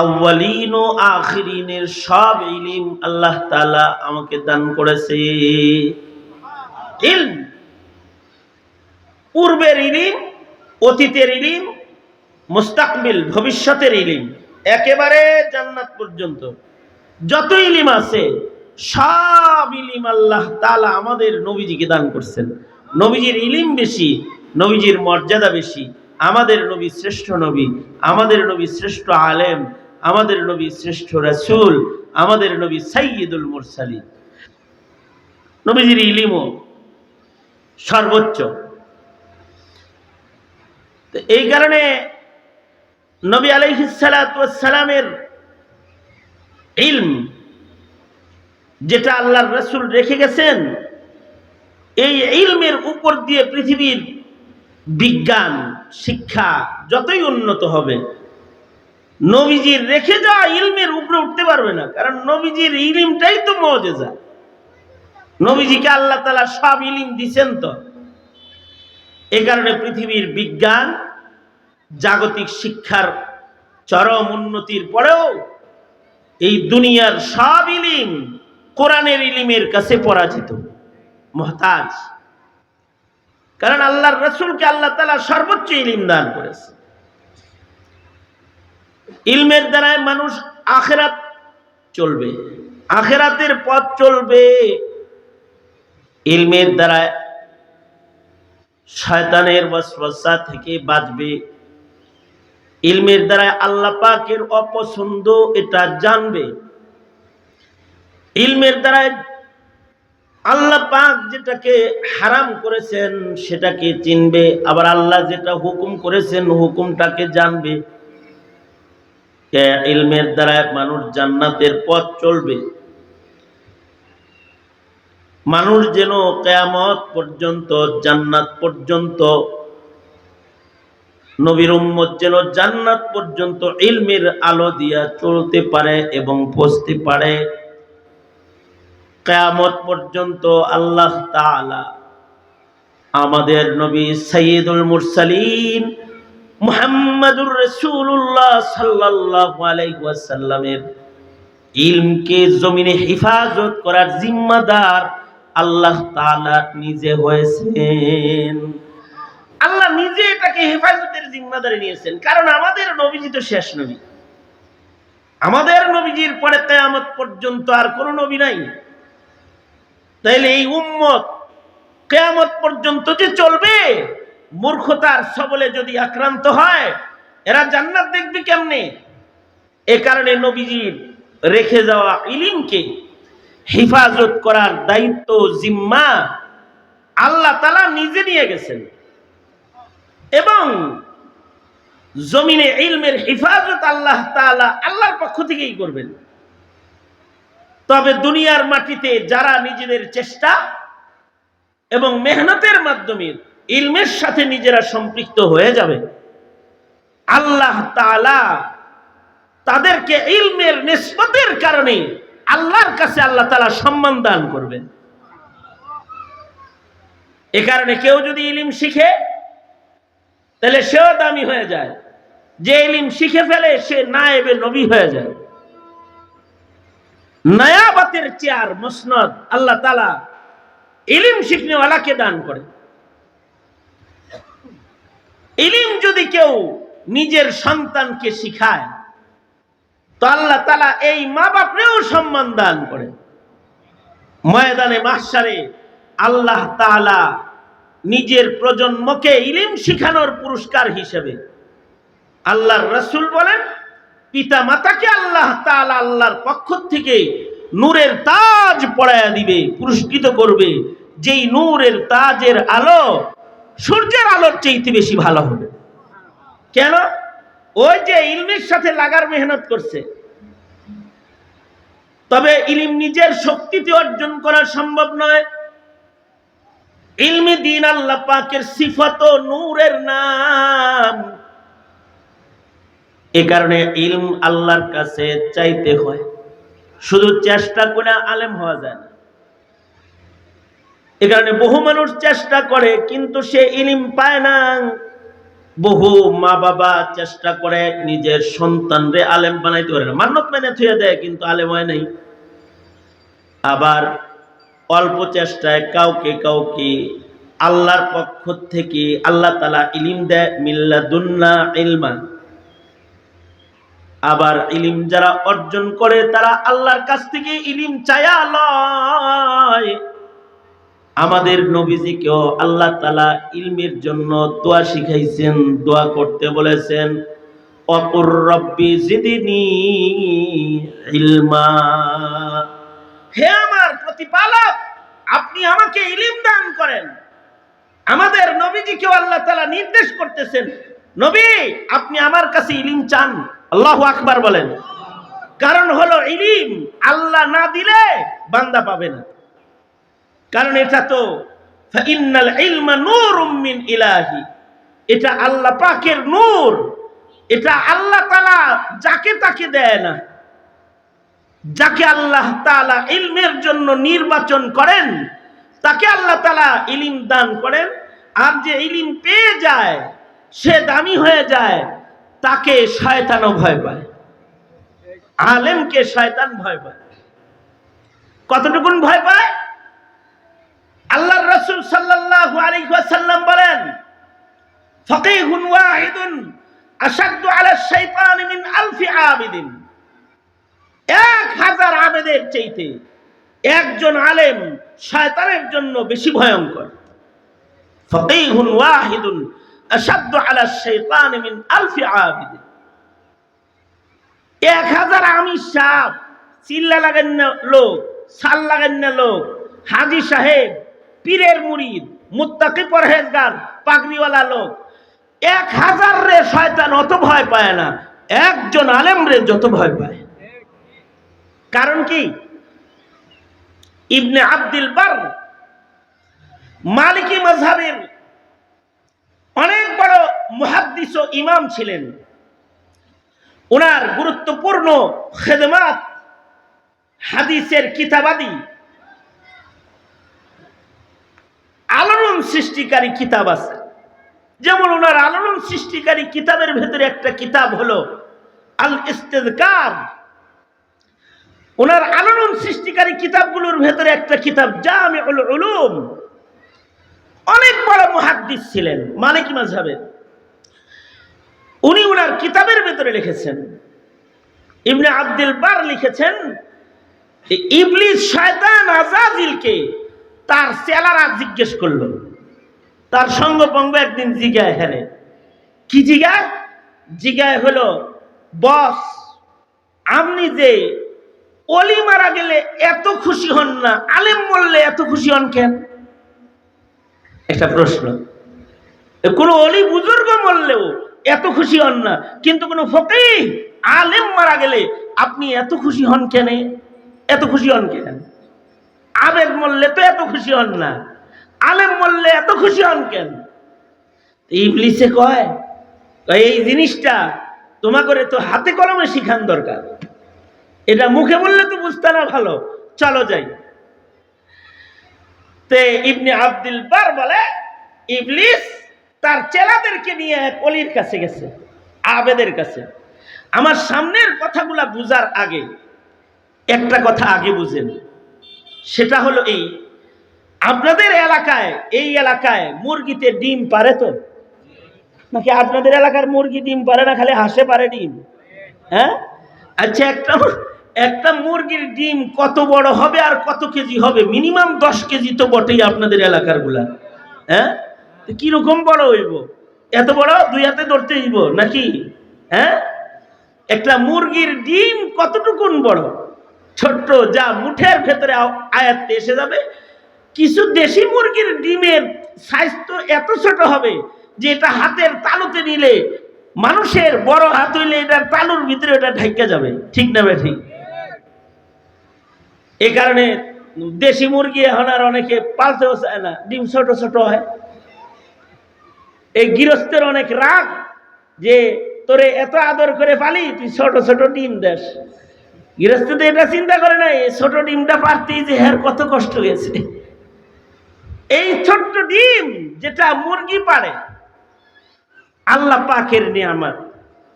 আউয়ালিন ও আখিরিনের সব ইলিম আল্লাহ তাআলা আমাকে দান করেছে। ইলম। পূর্বের ইলিম, অতীতের ইলিম, মুস্তাকবিল, ভবিষ্যতের ইলিম, একেবারে জান্নাত পর্যন্ত। যত ইলিম আছে, সব ইলিম আল্লাহ তালা আমাদের নবীজিকে দান করছেন। নবীজির ইলিম বেশি, নবীজির মর্যাদা বেশি, আমাদের নবী শ্রেষ্ঠ নবী, আমাদের নবী শ্রেষ্ঠ আলেম আমাদের নবী শ্রেষ্ঠ রাসূল, আমাদের নবী সাইয়্যিদুল মুরসালিন। নবীজির ইলিমও সর্বোচ্চ। এই কারণে নবী আলাইহিসালামের ইলম, যেটা আল্লাহর রসুল রেখে গেছেন, এই ইলমের উপর দিয়ে পৃথিবীর বিজ্ঞান, শিক্ষা যতই উন্নত হবে নবীজির রেখে যাওয়া ইলমের উপরে উঠতে পারবে না। কারণ নবীজির ইলিমটাই তো মজেজা। নবীজিকে আল্লাহ তালা সব ইলিম দিছেন তো। এ কারণে পৃথিবীর বিজ্ঞান, জাগতিক শিক্ষার চরম উন্নতির পরেও এই দুনিয়ার সব ইলিম কোরআনের ইলিমের কাছে পরাজিত, মহতাজ। কারণ আল্লাহর রসুলকে আল্লাহ তালা সর্বোচ্চ ইলিম দান করেছে ইলমের দ্বারাই মানুষ আখেরাত চলবে, আখেরাতের পথ চলবে। ইলমের দ্বারা শয়তানের বসবসা থেকে বাঁচবে। ইলমের দ্বারা আল্লাহ পাকের অপছন্দ এটা জানবে। ইলমের দ্বারা আল্লাহ পাক যেটাকে হারাম করেছেন সেটাকে চিনবে, আবার আল্লাহ যেটা হুকুম করেছেন হুকুমটাকে জানবে। ইলমের দ্বারা মানুষ জান্নাতের পথ চলবে? মানুষ যেন কেয়ামত পর্যন্ত, জান্নাত পর্যন্ত, নবীর উম্মত যেন জান্নাত পর্যন্ত ইলমের আলো দিয়া চলতে পারে এবং বসতে পারে। কেয়ামত পর্যন্ত আল্লাহ তাআলা আমাদের নবী সৈয়দুল মুরসালিন মুহাম্মাদুর রাসূলুল্লাহ সাল্লাল্লাহু আলাইহি ওয়াসাল্লামের ইলমকে জমিনে হেফাজত করার জিম্মাদার আল্লাহ তাআলা নিজে হয়েছেন। আল্লাহ নিজে এটাকে হেফাজতের জিম্মাদারি নিয়েছেন। কারণ আমাদের নবীজি তো শেষ নবী। আমাদের নবীজির পরে কেয়ামত পর্যন্ত আর কোন নবী নাই। তাইলে এই উম্মত কেয়ামত পর্যন্ত যে চলবে মূর্খতার সবলে যদি আক্রান্ত হয়, এরা জান্নাত দেখবে কেমনে? এ কারণে নবীজির রেখে যাওয়া ইলিমকে হেফাজত করার দায়িত্ব জিম্মা আল্লাহ তালা নিজে নিয়ে গেছেন। এবং জমিনে ইলমের হেফাজত আল্লাহ তালা আল্লাহর পক্ষ থেকেই করবেন। তবে দুনিয়ার মাটিতে যারা নিজেদের চেষ্টা এবং মেহনতের মাধ্যমে ইলমের সাথে নিজেরা সম্পৃক্ত হয়ে যাবে। আল্লাহ তাআলা তাদেরকে ইলমের নিসবতের কারণে আল্লাহর কাছে আল্লাহ তালা সম্মান দান করবেন। এ কারণে কেউ যদি ইলিম শিখে, তাহলে সেও দামি হয়ে যায়। যে ইলিম শিখে ফেলে, সে নায়েবে নবী হয়ে যায়। নয়াবাতের চেয়ার, মসনদ আল্লাহ তালা ইলিম শিখনেওয়ালাকে দান করে ইলিম যদি কেউ নিজের সন্তানকে শিখায়, তো আল্লাহ তালা এই মা বাপরেও সম্মান দান করে। ময়দানে মাসারে আল্লাহ তালা নিজের প্রজন্মকে ইলিম শিখানোর পুরস্কার হিসেবে আল্লাহর রসুল বলেন পিতা মাতাকে আল্লাহ তাআলা আল্লাহর পক্ষ থেকে নূরের তাজ পড়ায়া দিবে, পুরস্কৃত করবে। যেই নূরের তাজের আলো সূর্যের আলোর চাইতে বেশি ভালো হবে। কেন? ওই যে ইলমের সাথে লাগার মেহনত করছে। তবে ইলিম নিজের শক্তিতে অর্জন করা সম্ভব নয়। ইলমি দিন আল্লাহ পাকের সিফত নূরের নাম। এ কারণে ইলম আল্লাহর কাছে চাইতে হয়। শুধু চেষ্টা করে আলেম হওয়া যায় না। এ কারণে বহু মানুষ চেষ্টা করে, কিন্তু সে ইলিম পায় না। বহু মা বাবা চেষ্টা করে নিজের সন্তানরে আলেম বানাইতে পারে না। মান্যত মেনে থুয়ে দেয়, কিন্তু আলেম হয় নাই। আবার অল্প চেষ্টায় কাউকে কাউকে আল্লাহর পক্ষ থেকে আল্লাহ তালা ইলিম দেয়, মিল্লাদুন্না ইলমা আবার ইলিম যারা অর্জন করে, তারা আল্লাহর কাছ থেকে ইলিম চায়া লয়। আমাদের নবীজিকেও আল্লাহ তালা ইলমের জন্য দোয়া শিখাইছেন, দোয়া করতে বলেছেন অপুর রব্বি জিদিনি ইলমা। হে আমার প্রতিপালক, আপনি আমাকে ইলিম দান করেন। আমাদের নবীজিকেও আল্লাহ তালা নির্দেশ করতেছেন, নবী, আপনি আমার কাছে ইলিম চান। আল্লাহ আকবার বলেন। কারণ হলো ইলিম, আল্লাহ না দিলে বান্দা পাবে না। কারণ এটা তো ইন্নাল ইলমা নূরুম মিন ইলাহি। এটা আল্লাহ পাকের নূর। এটা আল্লাহ তাআলা যাকে তাকে দেয় না। যাকে আল্লাহ তাআলা ইলমের জন্য নির্বাচন করেন, তাকে আল্লাহ তালা ইলিম দান করেন। আর যে ইলিম পেয়ে যায়, সে দামি হয়ে যায়, তাকে শয়তানও ভয় পায়। আলেমকে শয়তান ভয় পায়। কতটুকুন ভয় পায়? আল্লাহর রাসূল সাল্লাল্লাহু আলাইহি ওয়াসাল্লাম বলেন, ফাকিহুন ওয়াহিদুন আশাদ্দু আলা শাইতান মিন আলফি আবিদিন। এক হাজার আবেদের চাইতে একজন আলেম শয়তানের জন্য বেশি ভয়ঙ্কর। ফাকিহুন ওয়াহিদুন আশাদ্দু আলা শাইতান মিন আলফি আবিদিন। এক হাজার আমি সাপ চিল্লা লাগান না লোক, সাল লাগান না লোক, হাজি সাহেব পীরের মুরিদ, মুত্তাকি পরহেজগার, পাগড়িওয়ালা লোক। এক হাজার রে শয়তান অত ভয় পায় না, একজন আলেম রে যত ভয় পায়। কারণ কি? ইবনে আব্দুল বার, মালিকি মজহাবের অনেক বড় মুহাদ্দিস ও ইমাম ছিলেন। ওনার গুরুত্বপূর্ণ খেদমাত হাদিসের কিতাবাদি আলোড়ন সৃষ্টিকারী কিতাব আছে। যেমন ওনার আলোড়ন সৃষ্টিকারী কিতাবের ভেতরে একটা কিতাব হলো আল ইস্তেদকার ওনার আলোড়ন সৃষ্টিকারী কিতাবগুলোর ভেতরে একটা কিতাব, জামিউল উলুম। অনেক বড় মুহাদ্দিস ছিলেন, মালিকি মাযহাবের। উনি ওনার কিতাবের ভেতরে লিখেছেন। ইবনে আব্দুল বার লিখেছেন, ইবলিস শয়তান আজাজিলকে তার চেলারা জিজ্ঞেস করল। তার সঙ্গপঙ্গ একদিন জিগায় হেরে কি জিগায় জিগায় হলো, বস, আপনি যে অলি মারা গেলে এত খুশি হন না, আলেম বললে এত খুশি হন কেন? একটা প্রশ্ন। কোনো অলি বুজুর্গ মরলেও এত খুশি হন না, কিন্তু কোনো ফকি আলেম মারা গেলে আপনি এত খুশি হন কেন? এত খুশি হন কেন? আবেদ মরলে তো এত খুশি হন না। আলেম মরলে এত খুশি হন কেন? ইবলিসে কয় এই জিনিসটা তোমা করে তো হাতে কলমে শিখান দরকার। এটা মুখে বললে তো বুঝতে না ভালো। চলো যাই। তে ইবনে আব্দুল বার বলে, ইবলিস তার চেলাদেরকে নিয়ে এক অলির কাছে গেছে, আবেদের কাছে। আমার সামনের কথাগুলা বুঝার আগে, একটা কথা আগে বুঝেন সেটা হলো এই। আপনাদের এলাকায়, এই এলাকায় মুরগিতে ডিম পারে তো? নাকি আপনাদের এলাকার মুরগি ডিম পারে না, খালি হাসে পারে ডিম? হ্যাঁ? আচ্ছা একটা একটা মুরগির ডিম কত বড় হবে আর কত কেজি হবে? মিনিমাম দশ কেজি তো বটেই আপনাদের এলাকারগুলা হ্যাঁ কীরকম বড় হইব? এত বড়? দুই হাতে ধরতে হইব নাকি? হ্যাঁ? একটা মুরগির ডিম কতটুকুন বড়? ছোট্ট যা মুঠের ভেতরে আ- আয়াত্তে এসে যাবে। কিছু দেশি মুরগির ডিমের সাইজ তো এত ছোট হবে যে এটা হাতের তালুতে নিলে, মানুষের বড় হাত হইলে এটার তালুর ভিতরে ওটা ঢাইকা যাবে। ঠিক না বে ঠিক? এই কারণে দেশি মুরগি এখন আর অনেকে পালতেও চায় না, ডিম ছোট ছোট হয়। এই গৃহস্থের অনেক রাগ যে, তোরে এত আদর করে পালি, তুই ছোট ছোট ডিম দেশ গৃহস্থ তো এটা চিন্তা করে না এই ছোট ডিমটা পারতেই যে হ্যার কত কষ্ট গেছে এই ছোট্ট ডিম যেটা মুরগি পারে, আল্লাহ পাখের পাকের নিয়ামত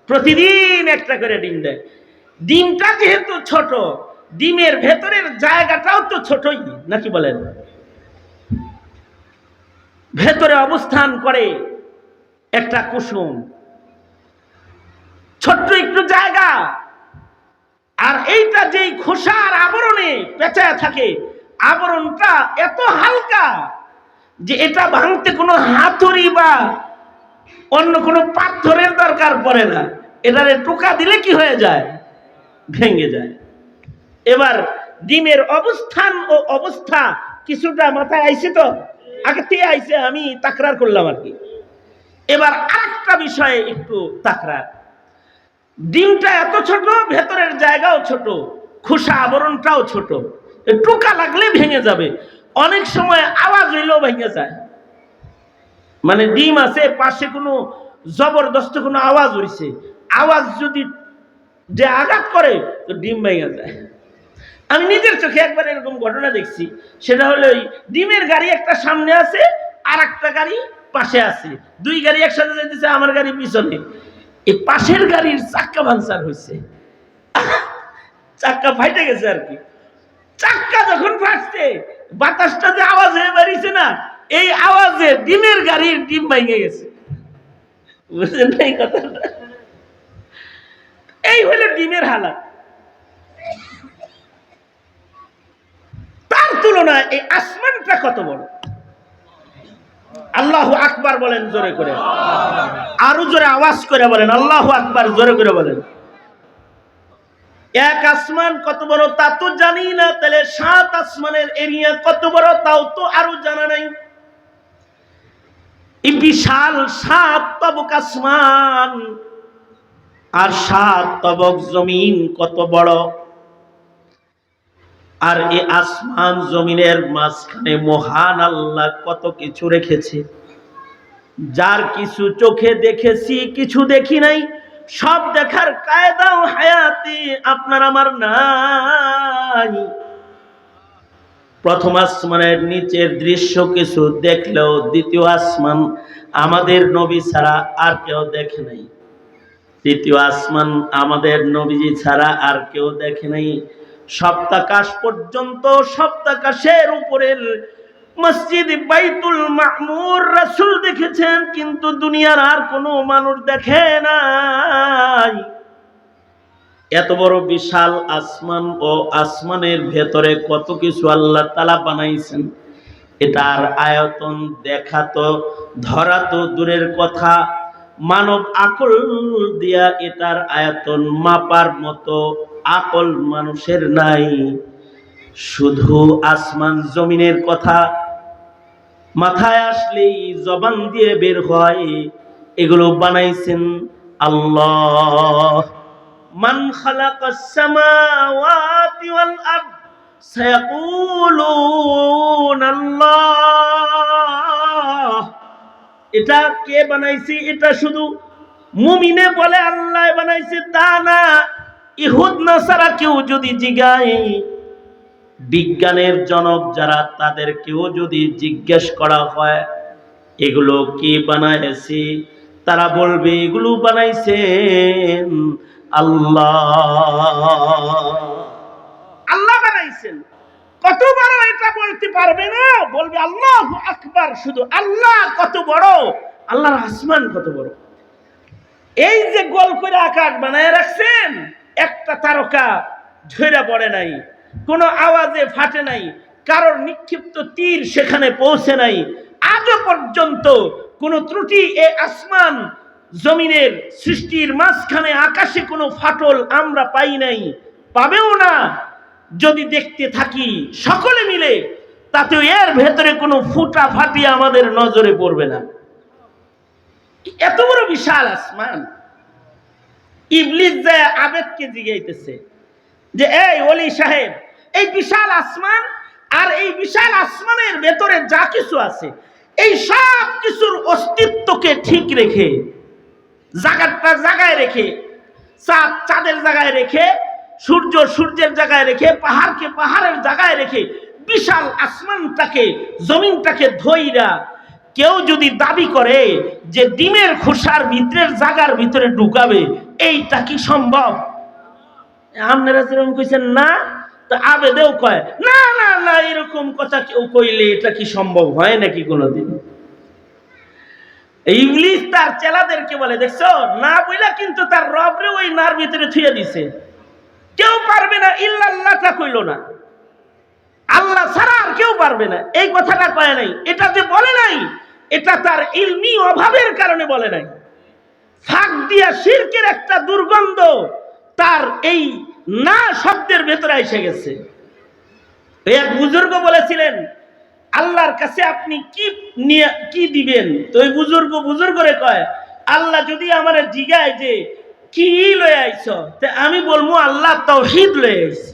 প্রতিদিন একটা করে ডিম দেয়। ডিমটা যেহেতু ছোট, ডিমের ভেতরের জায়গাটাও তো ছোটই, নাকি বলেন? ভেতরে অবস্থান করে একটা কুসুম। ছোট্ট একটু জায়গা আর এইটা যেই খোসার আবরণে পেঁচায় থাকে, আবরণটা এত হালকা যে এটা ভাঙতে কোনো হাতুড়ি বা অন্য কোনো পাথরের দরকার পড়ে না। এটারে টোকা দিলে কি হয়ে যায়? ভেঙে যায়। এবার ডিমের অবস্থান ও অবস্থা কিছুটা মাথায় আইছে তো? আগে তে আইছে, আমি তাকরার করলাম আর কি। এবার আরেকটা বিষয়ে একটু তাকরার। ডিমটা এত ছোট, ভেতরের জায়গাও ছোট, খোসা আবরণটাও ছোট। টোকা লাগলে ভেঙে যাবে। অনেক সময় আওয়াজ হইলেও ভেঙে যায়। মানে ডিম আছে, পাশে কোনো জবরদস্ত কোনো আওয়াজ হইছে। আওয়াজ যদি যে আঘাত করে, তো ডিম ভেঙে যায়। আমি নিজের চোখে একবার এরকম ঘটনা দেখছি। সেটা হলো ওই ডিমের গাড়ি একটা সামনে আছে আর একটা গাড়ি পাশে আছে। দুই গাড়ি একসাথে যেতেছে আমার গাড়ি পিছনে। এই পাশের গাড়ির চাক্কা ভাঙচার হয়েছে চাক্কা ফাইটে গেছে আর কি। চাক্কা যখন ফাটছে, বাতাসটা যে আওয়াজ হয়ে বেরিয়েছে না, এই আওয়াজে ডিমের গাড়ির ডিম ভেঙে গেছে। বুঝলেন এই কথাটা? এই হলো ডিমের হালাত। তার তুলনায় এই আসমানটা কত বড়? আল্লাহ আকবার বলেন জোরে করে। আরও জোরে আওয়াজ করে বলেন, আল্লাহ আকবার জোরে করে বলেন। এক আসমান কত বড় তা তো জানি না, তাহলে সাত আসমানের এরিয়া কত বড় তাও তো আরও জানা নাই। বিশাল সাত তবক আসমান আর সাত তবক জমিন কত বড়? আর এ আসমান জমিনের মাঝখানে মহান আল্লাহ কত কিছু রেখেছে। যার কিছু চোখে দেখেছি, কিছু দেখি নাই, সব দেখার কায়দাও হায়াতি আপনার আমার নাই। প্রথম আসমানের নিচের দৃশ্য কিছু দেখলেও দ্বিতীয় আসমান আমাদের নবী ছাড়া আর কেউ দেখে নাই। তৃতীয় আসমান আমাদের নবীজি ছাড়া আর কেউ দেখে নাই। সপ্তাকাশ পর্যন্ত সপ্তাকাশের উপরের মসজিদ বাইতুল মামুর রাসুল দেখেছেন, কিন্তু দুনিয়ার আর কোনো মানুষ দেখে নাই। এত বড় বিশাল আসমান ও আসমানের ভেতরে কত কিছু আল্লাহ তালা বানাইছেন। এটার আয়তন দেখা তো, ধরা তো দূরের কথা। মানব আকল দিয়া এটার আয়তন মাপার মতো আকল মানুষের নাই। শুধু আসমান জমিনের কথা মাথায় আসলেই জবান দিয়ে বের হয়। এগুলো বানাইছেন আল্লাহ। মান এটা কে বানাইছে? এটা শুধু মুমিনে বলে আল্লাহ বানাইছে, তা না। ইহুদ নাসারা কেউ যদি জিগায়, বিজ্ঞানের জনক যারা তাদের কেউ যদি জিজ্ঞেস করা হয়, এগুলো কি বানাইছে? তারা বলবে, এগুলো বানাইছেন আল্লাহ। আল্লাহ বানাইছেন। কত বড় এটা বলতে পারবে না? বলবে, আল্লাহ আকবার। শুধু আল্লাহ কত বড়? আল্লাহর আসমান কত বড়? এই যে গোল করে আকাশ বানায় রাখছেন একটা তারকা ঝরে পড়ে নাই, কোনো আওয়াজে ফাটে নাই, কারোর নিক্ষিপ্ত তীর সেখানে পৌঁছে নাই। আজও পর্যন্ত কোনো ত্রুটি এ আসমান জমিনের সৃষ্টির মাঝখানে আকাশে কোনো ফাটল আমরা পাই নাই। পাবেও না। যদি দেখতে থাকি সকলে মিলে, তাতেও এর ভেতরে কোনো ফুটা ফাটি আমাদের নজরে পড়বে না। এত বড় বিশাল আসমান! ইবলিস যায় আবেদকে জিগাইতেছে যে, এই ওলি সাহেব, এই বিশাল আসমান আর এই বিশাল আসমানের ভেতরে যা কিছু আছে, এই সব কিছুর অস্তিত্বকে ঠিক রেখে জায়গাটা জায়গায় রেখে, চাঁদ চাঁদের জায়গায় রেখে, সূর্য সূর্যের জায়গায় রেখে, পাহাড়কে পাহাড়ের জায়গায় রেখে বিশাল আসমানটাকে, জমিনটাকে ধইরা কেউ যদি দাবি করে যে, ডিমের খোসার ভিতরের জায়গার ভিতরে ঢুকাবে এইটা কি সম্ভব? আপনারা যেরকম কইছেন, না। তো আবেদেও কয়, না না না, এরকম কথা কেউ কইলে এটা কি সম্ভব হয় নাকি কোনোদিন? ইংলিশ তার চেলাদেরকে বলে, দেখছ, না বইলা কিন্তু তার রবরে ওই নার ভিতরে থুয়ে দিছে। কেউ পারবে না, ইল্লাল্লাহটা কইল না। আল্লাহ ছাড়া আর কেউ পারবে না। এই কথাটা কয় নাই। এটা যে বলে নাই, এটা তার ইলমি অভাবের কারণে বলে নাই। ফাঁক দিয়া শিরকের একটা দুর্গন্ধ তার এই না শব্দের ভেতরে এসে গেছে। এক বুজুর্গ বলেছিলেন, আল্লাহর কাছে আপনি কি নিয়ে, কি দিবেন? তো ওই বুজুর্গ বুজুর্গরে কয়, আল্লাহ যদি আমার জিগায় যে কি লয়ে আইছ, তে আমি বলব আল্লাহ তৌহিদ লয়ে আইছি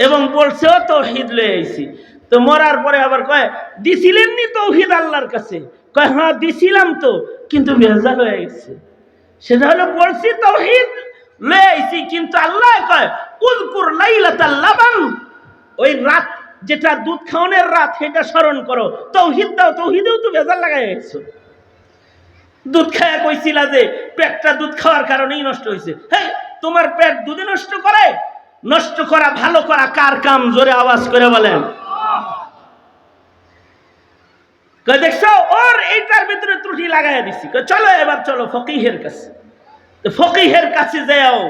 এবং বলছেও তৌহিদ লয়ে আইছি। তো মরার পরে আবার কয় দিছিলেন নি তৌহিদ আল্লাহর কাছে? কয় হ্যাঁ দিছিলাম তো। কিন্তু ভেজাল হয়ে গেছে। সেটা হলো বলছি তৌহিদ লয়ে কিন্তু আল্লাহ কয় উলকুর লাইলাতাল লাবান। ওই রাত যেটা দুধ খাওয়ানোর রাত, সেটা স্মরণ করো। তৌহিদ দাও, তৌহিদেও তো ভেজাল লাগাই গেছো। দুধ খায়া কইছিলা যে, পেটটা দুধ খাওয়ার কারণেই নষ্ট হয়েছে হ্যাঁ তোমার পেট দুধে নষ্ট করে? নষ্ট করা, ভালো করা, কার কাম? জোরে আওয়াজ করে বলেন। কই দেখছ, ওর এইটার ভিতরে ত্রুটি লাগাই দিছি। চলো এবার চলো ফকিহের কাছে। ফকিহের কাছে যাও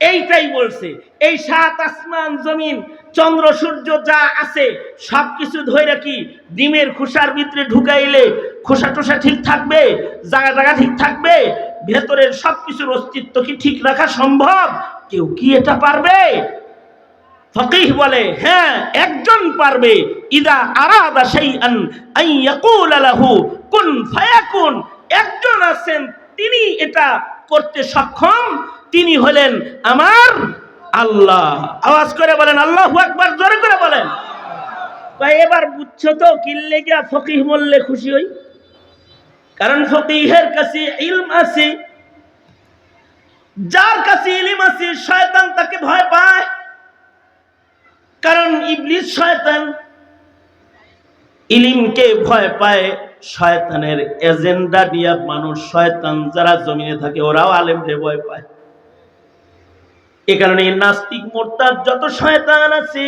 এইটাই বলছে, এই সাত আসমান জমিন, চন্দ্র, সূর্য যা আছে সব কিছু ধরে কি ডিমের খোসার ভিতরে ঢুকাইলে খোসা টোসা ঠিক থাকবে, জায়গা জায়গা ঠিক থাকবে, ভেতরের সব কিছুর অস্তিত্ব কি ঠিক রাখা সম্ভব? কেউ কি এটা পারবে? ফকিহ বলে হ্যাঁ একজন পারবে। ইদা আরাদা শাইআন আন ইয়াকুল লাহু, কুন ফায়াকুন। একজন আছেন, তিনি এটা করতে সক্ষম, তিনি হলেন আমার আল্লাহ। আওয়াজ করে বলেন, আল্লাহু আকবার, জোরে করে বলেন। এবার বুঝছ তো কিল্লে গিয়া ফকিহ বললে খুশি হই? কারণ ফকিহের কাছে ইলম আছে, যার কাছে ইলম আছে, শয়তান তাকে ভয় পায়। কারণ ইবলিস শয়তান ইলিমকে ভয় পায়, শয়তানের এজেন্ডা নিয়ে মানুষ শয়তান যারা জমিনে থাকে ওরাও আলেমরে ভয় পায়। এ কারণে নাস্তিক মোর্তার যত শয়তান আছে,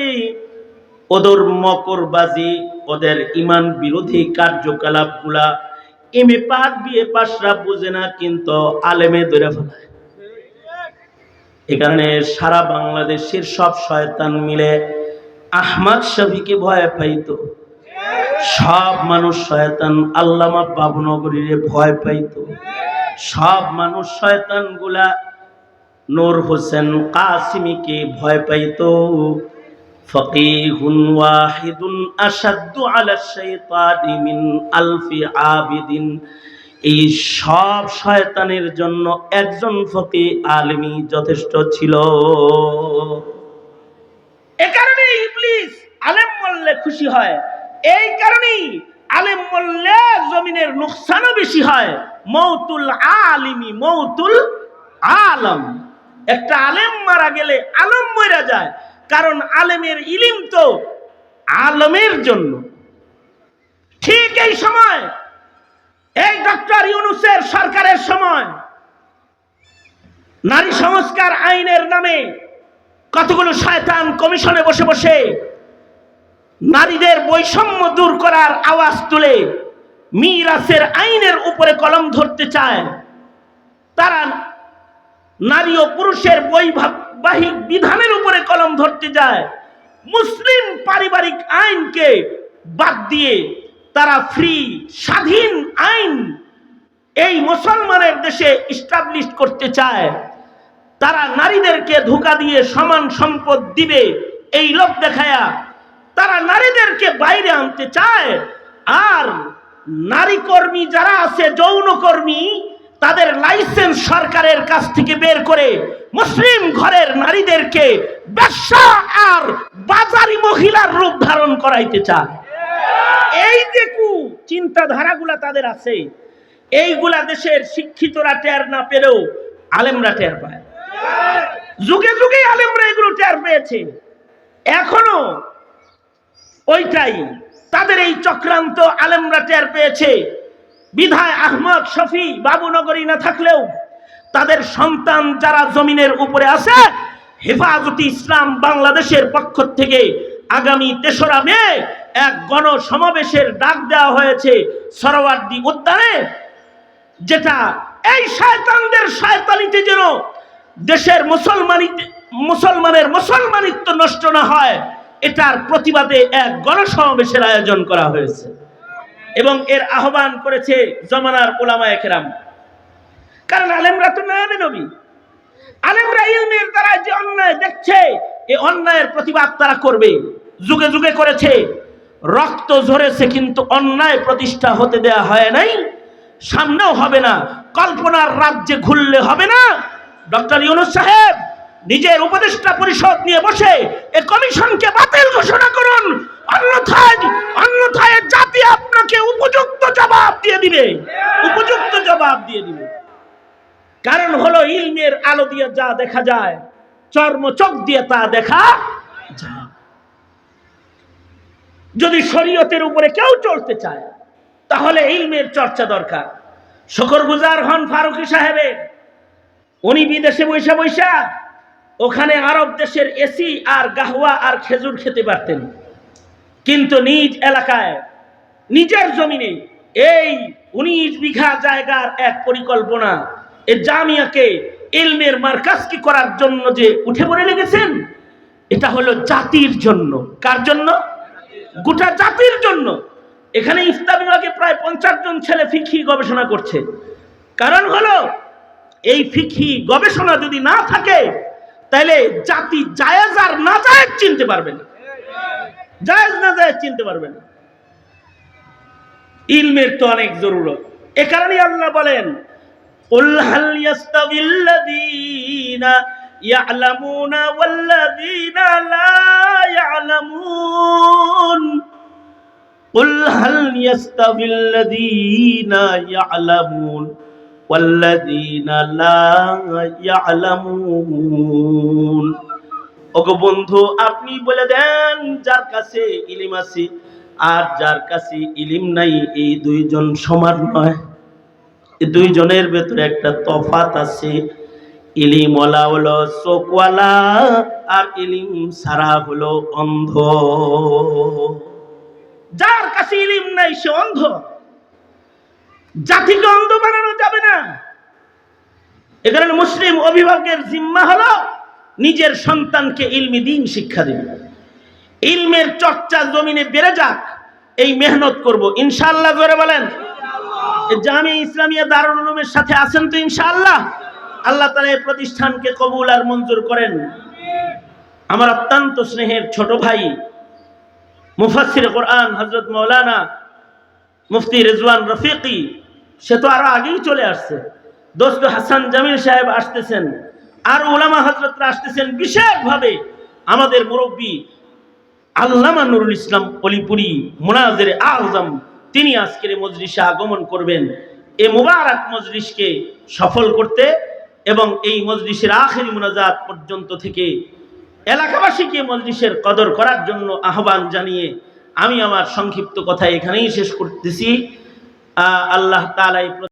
ওদের মকরবাজি, ওদের ইমান বিরোধী কার্যকলাপগুলা এম পাস বিয়ে পাশরা বোঝে না, কিন্তু আলেমে ধরে ফেলায়। এ কারণে সারা বাংলাদেশের সব শয়তান মিলে আহমদ শফিকে ভয় পাইতো। সব মানুষ শয়তান আল্লামা বাবনগরীরে ভয় পাইতো। সব মানুষ শয়তানগুলা নূর হোসেন কাসিমিকে ভয় পাইতো। ফকিহুন ওয়াহিদুন আসাদ্দু আলা শাইতানি মিন আলফি আবিদিন। এই সব শয়তানের জন্য একজন ফকি আলমী যথেষ্ট ছিল। এ কারণে ইবলিস আলেম মল্লে খুশি হয়। এই কারণেই আলেম বললে জমিনের নুকসানও বেশি হয়। মৌতুল আলিমি মৌতুল আলম। একটা আলেম মারা গেলে আলম মরা যায়। কারণ আলেমের ইলিম তো আলমের জন্য। ঠিক এই সময়, এই ডক্টর ইউনুসের সরকারের সময়, নারী সংস্কার আইনের নামে কতগুলো শয়তান কমিশনে বসে বসে নারীদের বৈষম্য দূর করার আওয়াজ তুলে মিরাসের আইনের উপরে কলম ধরতে চায়। তারা নারী ও পুরুষের বৈবাহিক বিধানের উপরে কলম ধরতে যায়। মুসলিম পারিবারিক আইনকে বাদ দিয়ে তারা ফ্রি, স্বাধীন আইন এই মুসলমানের দেশে ইস্টাবলিশ করতে চায়। তারা নারীদেরকে ধোকা দিয়ে সমান সম্পদ দিবে। এই লোক দেখায়া তারা নারীদেরকে বাইরে আনতে চায়। আর নারী কর্মী যারা আছে যৌন কর্মী তাদের লাইসেন্স সরকারের কাছ থেকে বের করে মুসলিম ঘরের নারীদেরকে ব্যবসা আর বাজারি মহিলার রূপ ধারণ করাইতে চায়। এই যে কু চিন্তাধারাগুলা তাদের আছে, এইগুলা দেশের শিক্ষিতরা টের না পেলেও আলেমরা টের পায়। যুগে যুগে আলেমরা এগুলো টের পেয়েছে। এখনও ওইটাই তাদের এই চক্রান্ত আলেমরা টের পেয়েছে। বিধায় আহমদ শফি বাবুনগরী না থাকলেও তাদের সন্তান যারা জমিনের উপরে আছে, হেফাজতি ইসলাম বাংলাদেশের পক্ষ থেকে আগামী তেসরা মে এক গণ সমাবেশের ডাক দেওয়া হয়েছে সরওয়ার্দী উদ্যানে, যেটা এই শয়তানদের শয়তানিতে যেন দেশের মুসলমানিত মুসলমানের মুসলমানিত্ব নষ্ট না হয়, এটার প্রতিবাদে এক গণসমাবেশের আয়োজন করা হয়েছে। এবং এর আহ্বান করেছে জমানার ওলামা একরাম কারণ আলেমরা তো নয়াবে নবী। আলেমরা ইলমের দ্বারা যে অন্যায় দেখছে এই অন্যায়ের প্রতিবাদ তারা করবে। যুগে যুগে করেছে। রক্ত ঝরেছে কিন্তু অন্যায় প্রতিষ্ঠা হতে দেয়া হয় নাই। সামনেও হবে না। কল্পনার রাজ্যে ঘুরলে হবে না। ডক্টর ইউনুস সাহেব নিজের উপদেষ্টা পরিষদ নিয়ে বসে এ কমিশনকে বাতিল ঘোষণা করুন, অন্যথায় অন্যথায় জাতি আপনাকে উপযুক্ত জবাব দিয়ে দিবে। উপযুক্ত জবাব দিয়ে দিবে। কারণ হলো ইলমের আলো দিয়ে যা দেখা যায়, চর্ম চোখ দিয়ে তা দেখা যদি শরীয়তের উপরে কেউ চলতে চায়, তাহলে ইলমের চর্চা দরকার। শকর গুজার হন ফারুকি সাহেবের। উনি বিদেশে বৈশা বৈশা, ওখানে আরব দেশের এসি আর গাহওয়া আর খেজুর খেতে পারতেন। কিন্তু নিজ এলাকায়, নিজের জমিনে, এই উনিশ বিঘা জায়গার এক পরিকল্পনা, এ জামিয়াকে ইলমের মার্কাজকে করার জন্য যে উঠে পড়ে লেগেছেন, এটা হলো জাতির জন্য। কার জন্য? গোটা জাতির জন্য। এখানে ইফতা বিভাগে প্রায় পঞ্চাশ জন ছেলে ফিকি গবেষণা করছে। কারণ হলো এই ফিকি গবেষণা যদি না থাকে তাহলে জাতি জায়েজ আর না জায়েজ চিনতে পারবে না জায়েজ না জায়েজ চিনতে পারবে না ইলমের তো অনেক জরুরত এ কারণেই আল্লাহ বলেন قل هل يستوي الذين يعلمون والذين لا يعلمون قل هل يستوي الذين يعلمون والذين لا يعلمون ওগো বন্ধু আপনি বলে দেন যার কাছে ইলিম আছে আর যার কাছে ইলিম নাই এই দুইজন সমান নয় এই দুইজনের ভেতরে একটা তফাত আছে ইলিম ওলা হলো চোখওয়ালা আর ইলিম সারা হলো অন্ধ যার কাছে ইলিম নাই সে অন্ধ জাতিকে অন্ধ বানানো যাবে না। এ কারণে মুসলিম অভিভাবকের জিম্মা হলো নিজের সন্তানকে ইলমি দিন শিক্ষা দিবে। ইলমের চর্চা জমিনে বেড়ে যাক, এই মেহনত করব। ইনশাআল্লাহ জোরে বলেন। জামি ইসলামিয়া দারুল উলুমের সাথে আছেন তো ইনশাআল্লাহ? আল্লাহ তালা এই প্রতিষ্ঠানকে কবুল আর মঞ্জুর করেন। আমার অত্যন্ত স্নেহের ছোট ভাই মুফাসির কোরআন হজরত মৌলানা মুফতি রেজওয়ান রফিকি, সে তো আরও আগেই চলে আসছে। দোস্ত হাসান জামিল সাহেব আসতেছেন। আর ওলামা হজরতরা আসতেছেন বিশেষভাবে আমাদের মুরব্বী আল্লামা নুরুল ইসলাম অলিপুরি মোনাজের আজম, তিনি আজকের মজলিসে আগমন করবেন। এ মুবারক মজলিসকে সফল করতে এবং এই মজলিসের আখেরি মোনাজাত পর্যন্ত থেকে এলাকাবাসীকে মজলিসের কদর করার জন্য আহ্বান জানিয়ে আমি আমার সংক্ষিপ্ত কথা এখানেই শেষ করতেছি। আল্লাহ তালাই